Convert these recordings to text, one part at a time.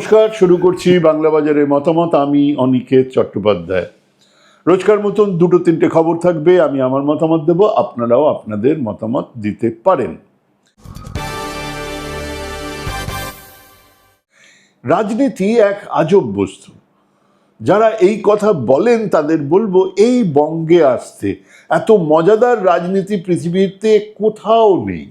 নমস্কার, শুরু করছি বাংলা বাজারের মতামত। আমি অনিকেত চট্টোপাধ্যায়। রোজকার মতন দুটো তিনটে খবর থাকবে, আমি আমার মতামত দেব, আপনারাও আপনাদের মতামত দিতে পারেন। রাজনীতি এক আজব বস্তু। যারা এই কথা বলেন, তাদের বলব, এই বঙ্গে আসতে। এত মজাদার রাজনীতি পৃথিবীতে কোথাও নেই।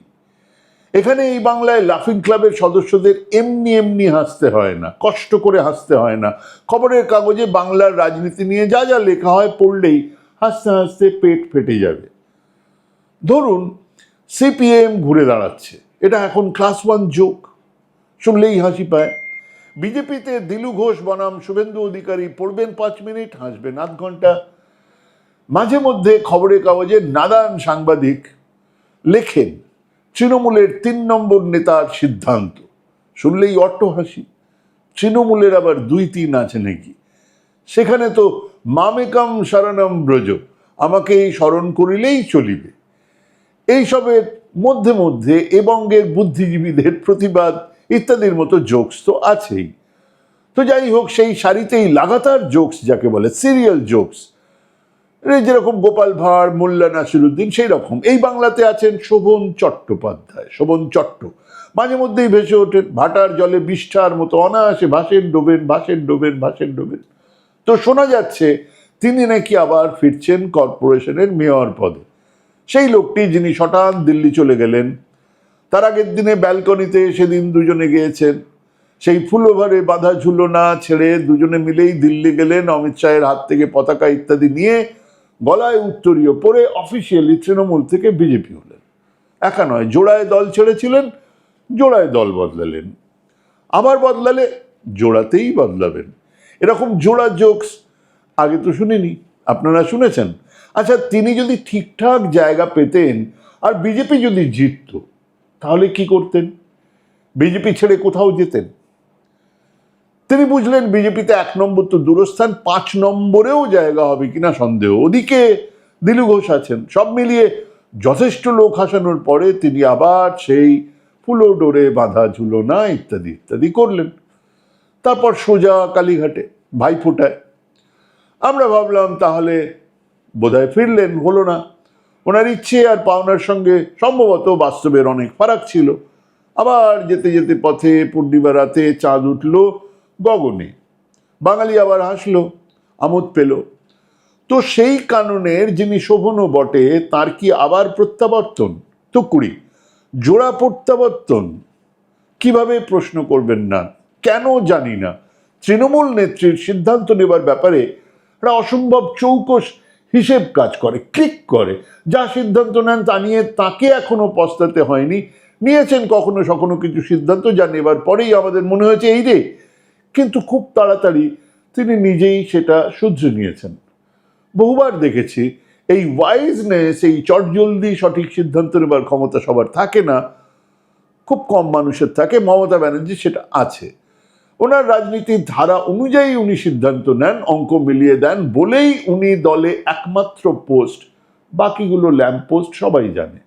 এখানে এই বাংলায় লাফিং ক্লাবের সদস্যদের এমনি এমনি হাসতে হয় না, কষ্ট করে হাসতে হয় না। খবরের কাগজে বাংলার রাজনীতি নিয়ে যা যা লেখা হয় পড়লেই হাসতে হাসতে পেট ফেটে যাবে। ধরুন সিপিএম ঘুরে দাঁড়াচ্ছে। এটা এখন ক্লাস ওয়ান যোগ শুনলেই হাসি পায়। বিজেপিতে দিলু ঘোষ, বনাম শুভেন্দু অধিকারী পড়বেন পাঁচ মিনিট, হাসবেন আধ ঘণ্টা। মাঝে মধ্যে খবরের কাগজে নাদান সাংবাদিক লেখেন। তৃণমূলের তিন নম্বর নেতার সিদ্ধান্ত। শুনলেই অট্ট হাসি। তৃণমূলের আবার দুই তিন আছে নাকি? সেখানে তো মামেকাম শরণম ব্রজ আমাকে স্মরণ করিলেই চলিবে। এইসবের মধ্যে মধ্যে এবঙ্গের বুদ্ধিজীবীদের প্রতিবাদ ইত্যাদির মতো জোকস তো আছেই। তো যাই হোক, সেই সারিতেই লাগাতার জোকস যাকে বলে সিরিয়াল জোকস এই যেরকম গোপাল ভাঁড়, মোল্লা নাসিরুদ্দিন সেই রকম এই বাংলাতে আছেন শোভন চট্টোপাধ্যায়, শোভন চট্ট। মাঝে মধ্যেই ভেসে ওঠেন, ভাটার জলে বিষ্ঠার মতো অনায়াসে ভাসেন, ডোবেন ভাসেন ডোবেন ভাসেন, ডোবেন। তো শোনা যাচ্ছে, তিনি নাকি আবার ফিরছেন কর্পোরেশনের মেয়র পদে। সেই লোকটি যিনি শটান দিল্লি চলে গেলেন, তার আগের দিনে ব্যালকনিতে সেদিন দুজনে গিয়েছেন। সেই ফুলোভারে বাধা ঝুলো না ছেড়ে দুজনে মিলেই দিল্লি গেলেন, অমিত শাহের হাত থেকে পতাকা ইত্যাদি নিয়ে গলায় উত্তরীয় পরে অফিসিয়ালি তৃণমূল থেকে বিজেপি হলেন। একা নয় জোড়ায় দল ছেড়েছিলেন, জোড়ায় দল বদলালেন। আবার বদলালে জোড়াতেই বদলাবেন। এরকম জোড়া জোকস আগে তো শুনিনি, আপনারা শুনেছেন? আচ্ছা তিনি যদি ঠিকঠাক জায়গা পেতেন আর বিজেপি যদি জিতত, তাহলে কি করতেন? বিজেপি ছেড়ে কোথাও যেতেন? তিনি বুঝলেন বিজেপিতে এক নম্বর তো দূরস্থান, পাঁচ নম্বরেও জায়গা হবে কিনা সন্দেহ। ওদিকে দিলু ঘোষ আছেন। সব মিলিয়ে যথেষ্ট লোক হাসানোর পরে তিনি আবার সেই ফুলো ডোরে বাঁধা ঝুলনা ইত্যাদি ইত্যাদি করলেন। তারপর সোজা কালীঘাটে, ভাইফোঁটায়। আমরা ভাবলাম, তাহলে বোধহয় ফিরলেন, হলো না। ওনার ইচ্ছে আর পাওনার সঙ্গে সম্ভবত বাস্তবের অনেক ফারাক ছিল। আবার যেতে যেতে পথে পূর্ণিমা রাতে চাঁদ উঠল গগনে বাঙালি আবার হাসলো, আমোদ পেল। তো সেই কাননের যিনি শোভনও বটে, তার কি আবার প্রত্যাবর্তন? তো কুড়ি জোড়া প্রত্যাবর্তন। কীভাবে প্রশ্ন করবেন না? কেন জানি না। তৃণমূল নেত্রীর সিদ্ধান্ত নেবার ব্যাপারে একটা অসম্ভব চৌকস হিসেব কাজ করে, ক্লিক করে। যা সিদ্ধান্ত নেন তা নিয়ে তাকে এখনও পস্তাতে হয়নি। নিয়েছেন কখনো সখনো কিছু সিদ্ধান্ত, যা নেবার পরেই আমাদের মনে হয়েছে, এই রে কিন্তু খুব তাড়াতাড়ি তিনি নিজেই সেটা শুধরে নিয়েছেন। বহুবার দেখেছি, এই ওয়াইজনেস এই চটজলদি সঠিক সিদ্ধান্ত নেবার ক্ষমতা সবার থাকে না, খুব কম মানুষের থাকে, মমতা ব্যানার্জি সেটা আছে। ওনার রাজনীতির ধারা অনুযায়ী উনি সিদ্ধান্ত নেন, অঙ্ক মিলিয়ে দেন, বলেই উনি দলে একমাত্র পোস্ট বাকিগুলো ল্যাম্প পোস্ট সবাই জানে।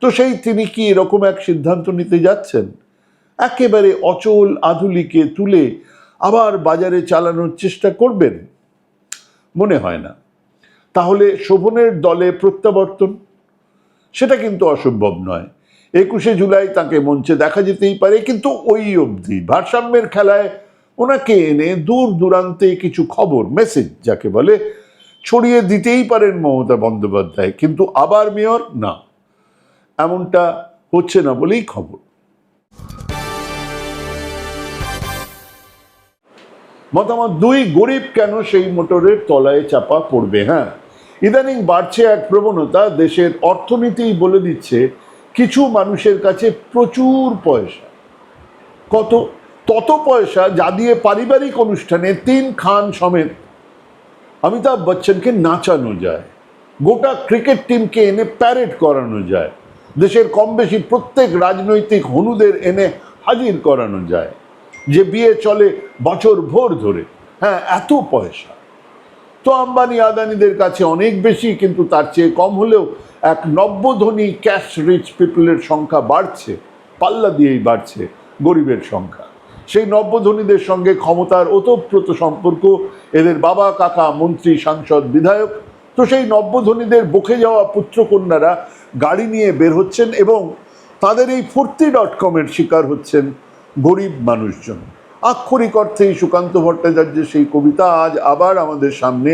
তো সেই তিনি কি এরকম এক সিদ্ধান্ত নিতে যাচ্ছেন? একেবারে অচল আধুলিকে তুলে আবার বাজারে চালানোর চেষ্টা করবেন? মনে হয় না। তাহলে শোভনের দলে প্রত্যাবর্তন? সেটা কিন্তু অসম্ভব নয়। একুশে জুলাই তাকে মঞ্চে দেখা যেতেই পারে, কিন্তু ওই অবধি ভারসাম্যের খেলায় ওনাকে এনে দূর দূরান্তে কিছু খবর, মেসেজ যাকে বলে, ছড়িয়ে দিতেই পারেন মমতা বন্দ্যোপাধ্যায়, কিন্তু আবার মেয়র না। এমনটা হচ্ছে না বলেই খবর। মতামত দুই, গরিব কেন সেই মোটরের তলায় চাপা পড়বে হ্যাঁ? ইদানিং বাড়ছে এক প্রবণতা, দেশের অর্থনীতিই বলে দিচ্ছে, কিছু মানুষের কাছে প্রচুর পয়সা। কত, তত পয়সা যা দিয়ে পারিবারিক অনুষ্ঠানে তিন খান সমেত অমিতাভ বচ্চনকে নাচানো যায়, গোটা ক্রিকেট টিমকে এনে প্যারেড করানো যায়, দেশের কম বেশি প্রত্যেক রাজনৈতিক হনুদের এনে হাজির করানো যায়। যে বিয়ে চলে বছর ভোর ধরে। হ্যাঁ এত পয়সা। তো আম্বানি আদানিদের কাছে অনেক বেশি, কিন্তু তার চেয়ে কম হলেও এক নব্যধনী ক্যাশ রিচ পিপলের সংখ্যা বাড়ছে, পাল্লা দিয়েই বাড়ছে গরিবের সংখ্যা। সেই নব্যধনীদের সঙ্গে ক্ষমতার ওতপ্রোত সম্পর্ক, এদের বাবা, কাকা, মন্ত্রী, সাংসদ, বিধায়ক, তো সেই নব্যধনীদের বকে যাওয়া পুত্রকন্যারা গাড়ি নিয়ে বের হচ্ছেন এবং তাদের এই ফুর্তি ডট কমের শিকার হচ্ছেন গরিব মানুষজন। আক্ষরিক অর্থেই সুকান্ত ভট্টাচার্যের সেই কবিতা আজ আবার আমাদের সামনে।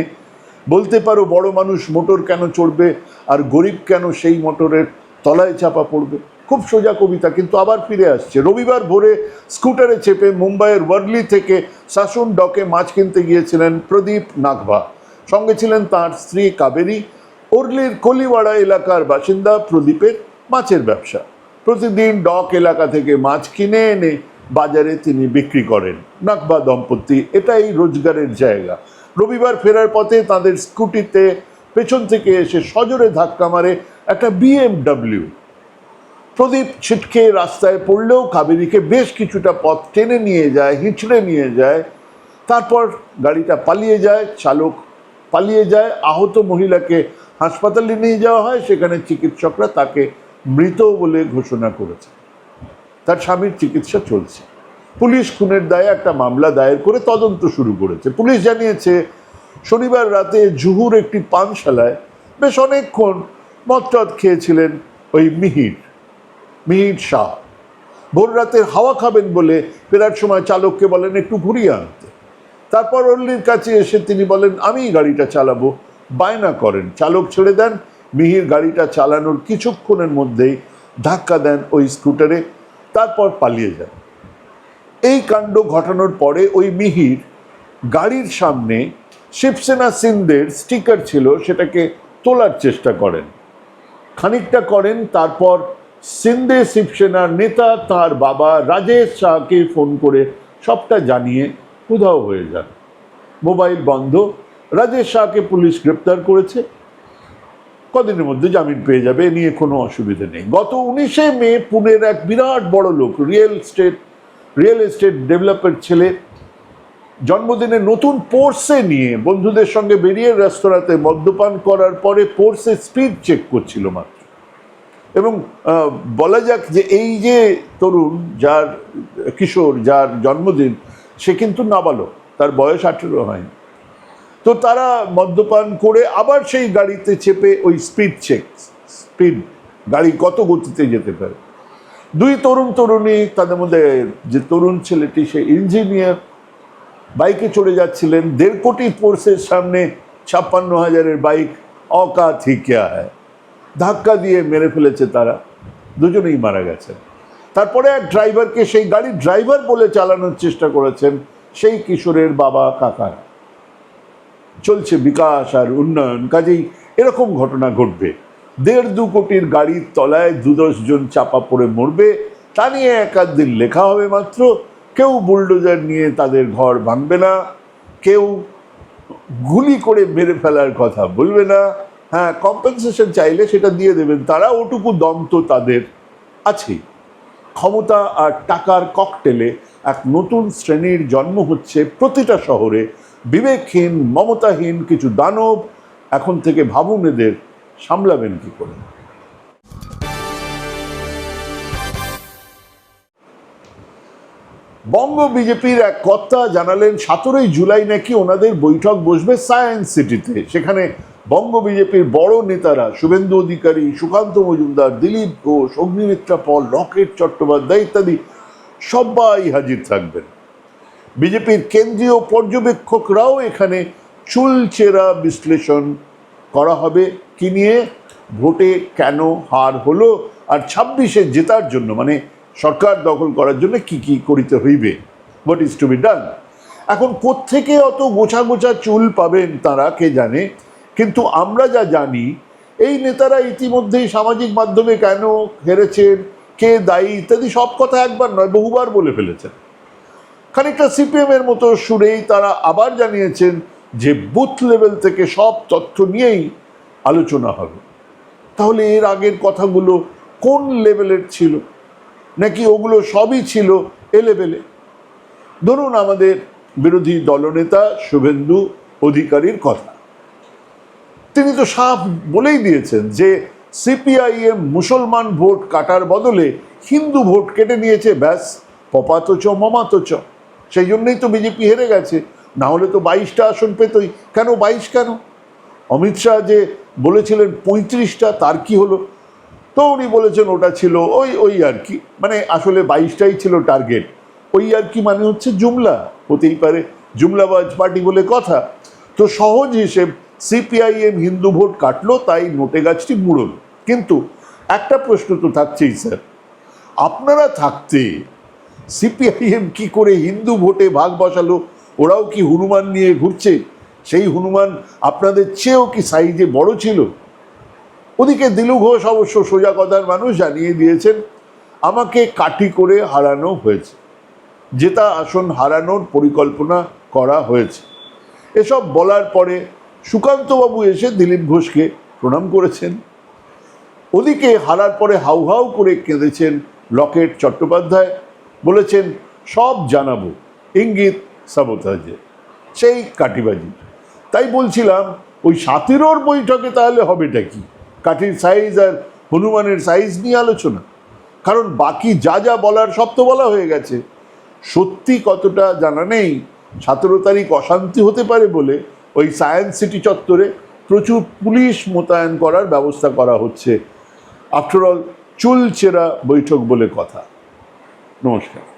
বলতে পারো বড় মানুষ মোটর কেন চড়বে আর গরিব কেন সেই মোটরের তলায় চাপা পড়বে? খুব সোজা কবিতা, কিন্তু আবার ফিরে আসছে। রবিবার ভোরে স্কুটারে চেপে মুম্বাইয়ের ওয়ার্লি থেকে শাসন ডকে মাছ কিনতে গিয়েছিলেন প্রদীপ নাগভা সঙ্গে ছিলেন তার স্ত্রী কাবেরী। ওর্লির কলিওয়াড়া এলাকার বাসিন্দা প্রদীপের মাছের ব্যবসা। প্রতিদিন ডক এলাকা থেকে মাছ কিনে এনে বাজারে তিনি বিক্রি করেন। নাকবা দম্পতি, এটাই রোজগারের জায়গা। রবিবার ফেরার পথে তাদের স্কুটিতে পেছন থেকে এসে সজোরে ধাক্কা মারে একটা বিএমডব্লিউ। প্রদীপ ছিটকে রাস্তায় পড়লেও কাবেরীকে বেশ কিছুটা পথ টেনে নিয়ে যায়, হিঁচড়ে নিয়ে যায়। তারপর গাড়িটা পালিয়ে যায়, চালক পালিয়ে যায়, আহত মহিলাকে হাসপাতালে নিয়ে যাওয়া হয়, সেখানে চিকিৎসকরা তাকে মৃত বলে ঘোষণা করেছে তার স্বামীর চিকিৎসা চলছে। পুলিশ খুনের দায়ে একটা মামলা দায়ের করে তদন্ত শুরু করেছে। পুলিশ জানিয়েছে, শনিবার রাতে জুহুর একটি পানশালায় বেশ অনেকক্ষণ মদ খেয়েছিলেন ওই মিহির মিহির শাহ। ভোর রাতের হাওয়া খাবেন বলে ফেরার সময় চালককে বলেন, একটু ঘুরিয়ে আনতে। তারপর অল্লির কাছে এসে তিনি বলেন আমি গাড়িটা চালাবো। বায়না করেন। চালক ছেড়ে দেন, মিহির গাড়িটা চালানোর কিছুক্ষণের মধ্যেই ধাক্কা দেন ওই স্কুটারে। তারপর পালিয়ে যান। এই কাণ্ড ঘটানোর পরে ওই মিহির গাড়ির সামনে শিবসেনা সিন্ধের স্টিকার ছিল, সেটাকে তোলার চেষ্টা করেন। খানিকটা করেন, তারপর সিন্ধে শিবসেনার নেতা তার বাবা রাজেশ শাহকে ফোন করে সবটা জানিয়ে উধাও হয়ে যান। মোবাইল বন্ধ, রাজেশ শাহকে পুলিশ গ্রেপ্তার করেছে। কদিনের মধ্যে জামিন পেয়ে যাবে নিয়ে কোনো অসুবিধা নেই। গত উনিশে মে পুনের এক বিরাট বড় লোক, রিয়েল স্টেট, রিয়েল এস্টেট ডেভেলপের ছেলে, জন্মদিনে নতুন পোর্সে নিয়ে বন্ধুদের সঙ্গে বেরিয়ে রেস্তোরাঁতে মদ্যপান করার পরে পোর্সে স্পিড চেক করছিল মাত্র। এবং বলা যাক যে এই যে তরুণ, যার, কিশোর, যার জন্মদিন, সে কিন্তু নাবালক, তার বয়স আঠেরো হয়নি। তো তারা মদ্যপান করে আবার সেই গাড়িতে চেপে ওই স্পিড চেক, স্পিড গাড়ি কত গতিতে যেতে পারে? দুই তরুণ তরুণী, তাদের মধ্যে যে তরুণ ছেলেটি, সে ইঞ্জিনিয়ার, বাইকে চড়ে যাচ্ছিলেন, দেড় কোটি ফোর্সের সামনে ছাপ্পান্ন হাজারের বাইক অকাত হি ক্যা হ্যায় ধাক্কা দিয়ে মেরে ফেলেছে তারা। দুজনেই মারা গেছেন। তারপরে এক ড্রাইভারকে সেই গাড়ির ড্রাইভার বলে চালানোর চেষ্টা করেছেন, সেই কিশোরের বাবা কাকারা। চলছে বিকাশ আর উন্নয়ন কাজেই এরকম ঘটনা ঘটবে। দেড় দু কোটির গাড়ির তলায় দু জন চাপা পড়ে মরবে, তা নিয়ে এক দিন লেখা হবে মাত্র। কেউ বুলডোজার নিয়ে তাদের ঘর ভাঙবে না, কেউ গুলি করে মেরে ফেলার কথা বলবে না। হ্যাঁ কম্পেনসেশন চাইলে সেটা দিয়ে দেবেন, তারা ওটুকু দম তো তাদের আছেই। ক্ষমতা আর টাকার ককটেলে এক নতুন শ্রেণির জন্ম হচ্ছে প্রতিটা শহরে বিবেকহীন, মমতাহীন কিছু দানব এখন থেকে ভাবুন এদের সামলাবেন কি করে? বঙ্গ বিজেপির এক কর্তা জানালেন সতেরোই জুলাই নাকি ওনাদের বৈঠক বসবে সায়েন্স সিটিতে। সেখানে বঙ্গ বিজেপির বড় নেতারা শুভেন্দু অধিকারী, সুকান্ত মজুমদার, দিলীপ ঘোষ, অগ্নিমিত্রা পল, রকেট চট্টোপাধ্যায় ইত্যাদি সবাই হাজির থাকবেন। বিজেপির কেন্দ্রীয় পর্যবেক্ষকরাও এখানে চুলচেরা বিশ্লেষণ করা হবে। কি নিয়ে? ভোটে কেন হার হলো? আর ছাব্বিশে জেতার জন্য মানে সরকার দখল করার জন্য কি কি করিতে হইবে? What is to be done এখন কোত্থেকে অত গোছা গোছা চুল পাবেন তারা, কে জানে? কিন্তু আমরা যা জানি, এই নেতারা ইতিমধ্যেই সামাজিক মাধ্যমে কেন হেরেছেন, কে দায়ী ইত্যাদি সব কথা একবার নয়, বহুবার বলে ফেলেছেন। খানিকটা সিপিএম এর মতো সুরেই তারা আবার জানিয়েছেন যে বুথ লেভেল থেকে সব তথ্য নিয়েই আলোচনা হবে। তাহলে এর আগের কথাগুলো কোন লেভেলের ছিল? নাকি ওগুলো সবই ছিল এ লেভেলে? ধরুন আমাদের বিরোধী দলনেতা শুভেন্দু অধিকারীর কথা। তিনি তো সাফ বলেই দিয়েছেন যে সিপিআইএম মুসলমান ভোট কাটার বদলে হিন্দু ভোট কেটে নিয়েছে, ব্যাস পপাত চ মমাত চ সেই জন্যই তো বিজেপি হেরে গেছে। না হলে তো বাইশটা আসন পেতই। কেন বাইশ কেন? অমিত শাহ যে বলেছিলেন পঁয়ত্রিশটা, তার কি হলো? তো উনি বলেছেন ওটা ছিল ওই ওই আর কি। মানে আসলে বাইশটাই ছিল টার্গেট ওই আর কি মানে হচ্ছে জুমলা। হতেই পারে জুমলাবাজ পার্টি বলে কথা। তো সহজ হিসেব সিপিআইএম হিন্দু ভোট কাটলো, তাই নোটে গাছটি মুড়ল। কিন্তু একটা প্রশ্ন তো থাকছেই, স্যার। আপনারা থাকতে সিপিআইএম কি করে হিন্দু ভোটে ভাগ বসালো? ওরাও কি হনুমান নিয়ে ঘুরছে? সেই হনুমান আপনাদের চেয়েও কি সাইজে বড় ছিল? ওদিকে দিলু ঘোষ অবশ্য সোজা কথার মানুষ জানিয়ে দিয়েছেন, আমাকে কাঠি করে হারানো হয়েছে। জেতা আসন হারানোর পরিকল্পনা করা হয়েছে। এসব বলার পরে সুকান্তবাবু এসে দিলীপ ঘোষকে প্রণাম করেছেন। ওদিকে হারার পরে হাউ হাউ করে কেঁদেছেন লকেট চট্টোপাধ্যায়। বলেছেন, সব জানাব। ইঙ্গিত সাবোতাজে। সেই কাটিবাজি তাই বলছিলাম, ওই সাতেরোর বৈঠকে তাহলে হবেটা কি? কাঠির সাইজ আর হনুমানের সাইজ নিয়ে আলোচনা। কারণ বাকি যা যা বলার সব তো বলা হয়ে গেছে। সত্যি কতটা জানা নেই। সতেরো তারিখ অশান্তি হতে পারে বলে ওই সায়েন্স সিটি চত্বরে প্রচুর পুলিশ মোতায়েন করার ব্যবস্থা করা হচ্ছে। আফটার অল চুলচেরা বৈঠক বলে কথা। নমস্কার